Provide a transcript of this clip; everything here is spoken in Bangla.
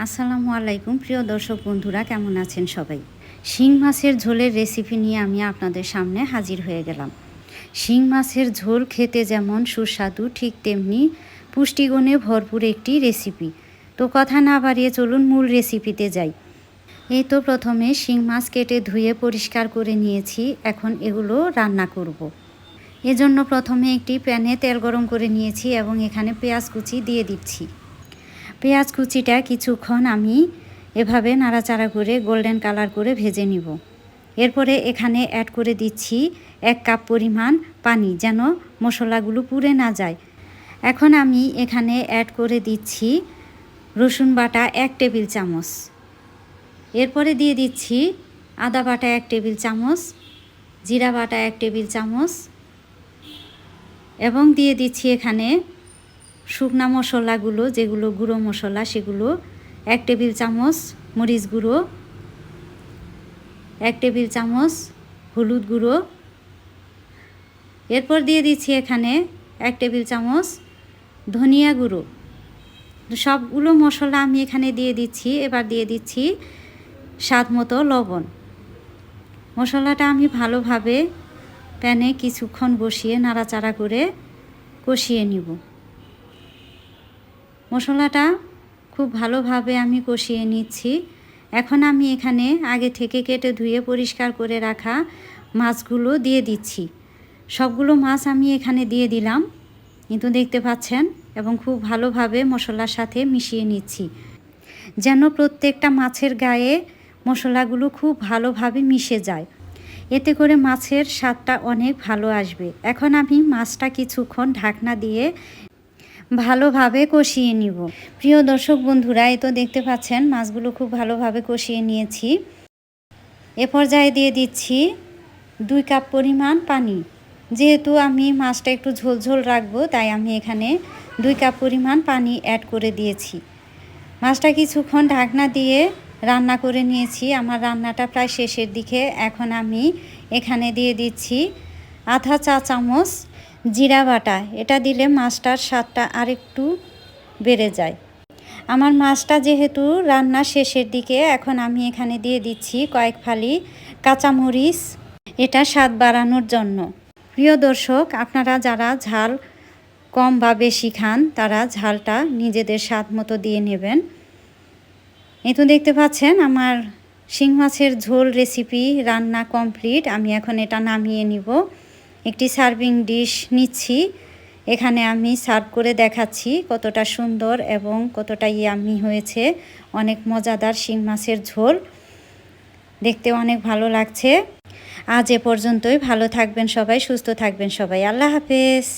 আসসালামু আলাইকুম, প্রিয় দর্শক বন্ধুরা, কেমন আছেন সবাই? শিং মাছের ঝোলের রেসিপি নিয়ে আমি আপনাদের সামনে হাজির হয়ে গেলাম। শিং মাছের ঝোল খেতে যেমন সুস্বাদু, ঠিক তেমনি পুষ্টিগুণে ভরপুর একটি রেসিপি। তো কথা না বাড়িয়ে চলুন মূল রেসিপিতে যাই। এই তো প্রথমে শিং মাছ কেটে ধুয়ে পরিষ্কার করে নিয়েছি, এখন এগুলো রান্না করব। এজন্য প্রথমে একটি প্যানে তেল গরম করে নিয়েছি এবং এখানে পেঁয়াজ কুচি দিয়ে দিচ্ছি। পেঁয়াজ কুচিটা কিছুক্ষণ আমি এভাবে নাড়াচাড়া করে গোল্ডেন কালার করে ভেজে নিব। এরপরে এখানে অ্যাড করে দিচ্ছি এক কাপ পরিমাণ পানি যেন মশলাগুলো পুড়ে না যায়। এখন আমি এখানে অ্যাড করে দিচ্ছি রসুন বাটা এক টেবিল চামচ। এরপরে দিয়ে দিচ্ছি আদা বাটা এক টেবিল চামচ, জিরা বাটা এক টেবিল চামচ এবং দিয়ে দিচ্ছি এখানে শুকনা মশলাগুলো, যেগুলো গুঁড়ো মশলা, সেগুলো এক টেবিল চামচ মরিচ গুঁড়ো, এক টেবিল চামচ হলুদ গুঁড়ো। এরপর দিয়ে দিচ্ছি এখানে এক টেবিল চামচ ধনিয়া গুঁড়ো। সবগুলো মশলা আমি এখানে দিয়ে দিচ্ছি। এবার দিয়ে দিচ্ছি স্বাদ মতো লবণ। মশলাটা আমি ভালোভাবে প্যানে কিছুক্ষণ বসিয়ে নাড়াচাড়া করে কষিয়ে নিব। মশলাটা খুব ভালোভাবে আমি কষিয়ে নিচ্ছি। এখন আমি এখানে আগে থেকে কেটে ধুয়ে পরিষ্কার করে রাখা মাছগুলো দিয়ে দিচ্ছি। সবগুলো মাছ আমি এখানে দিয়ে দিলাম, কিন্তু দেখতে পাচ্ছেন? এবং খুব ভালোভাবে মশলার সাথে মিশিয়ে নিচ্ছি। যেন প্রত্যেকটা মাছের গায়ে মশলাগুলো খুব ভালোভাবে মিশে যায়। এতে করে মাছের স্বাদটা অনেক ভালো আসবে। এখন আমি মাছটা কিছুক্ষণ ঢাকনা দিয়ে ভালোভাবে কষিয়ে নিব। প্রিয় দর্শক বন্ধুরা এই তো দেখতে পাচ্ছেন, মাছগুলো খুব ভালোভাবে কষিয়ে নিয়েছি। এ পর্যায়ে দিয়ে দিচ্ছি দুই কাপ পরিমাণ পানি। যেহেতু আমি মাছটা একটু ঝোলঝোল রাখব, তাই আমি এখানে দুই কাপ পরিমাণ পানি অ্যাড করে দিয়েছি। মাছটা কিছুক্ষণ ঢাকনা দিয়ে রান্না করে নিয়েছি। আমার রান্নাটা প্রায় শেষের দিকে। এখন আমি এখানে দিয়ে দিচ্ছি আধা চা চামচ জিরা বাটা, এটা দিলে মাছটার স্বাদটা আরেকটু বেড়ে যায়। আমার মাছটা যেহেতু রান্না শেষের দিকে, এখন আমি এখানে দিয়ে দিচ্ছি কয়েক ফালি কাঁচামরিচ। এটা স্বাদ বাড়ানোর জন্য। প্রিয় দর্শক, আপনারা যারা ঝাল কম বা বেশি খান, তারা ঝালটা নিজেদের স্বাদ মতো দিয়ে নেবেন। এই তো দেখতে পাচ্ছেন, আমার শিং মাছের ঝোল রেসিপি রান্না কমপ্লিট। আমি এখন এটা নামিয়ে নিব। একটি সার্ভিং ডিশ নিচ্ছি। এখানে আমি সার্ভ করে দেখাচ্ছি কতটা সুন্দর এবং কতটা ইয়ামি হয়েছে। অনেক মজাদার শিং মাছের ঝোল। দেখতে অনেক ভালো লাগছে। আজ এ পর্যন্তই। ভালো থাকবেন সবাই, সুস্থ থাকবেন সবাই। আল্লাহ হাফেজ।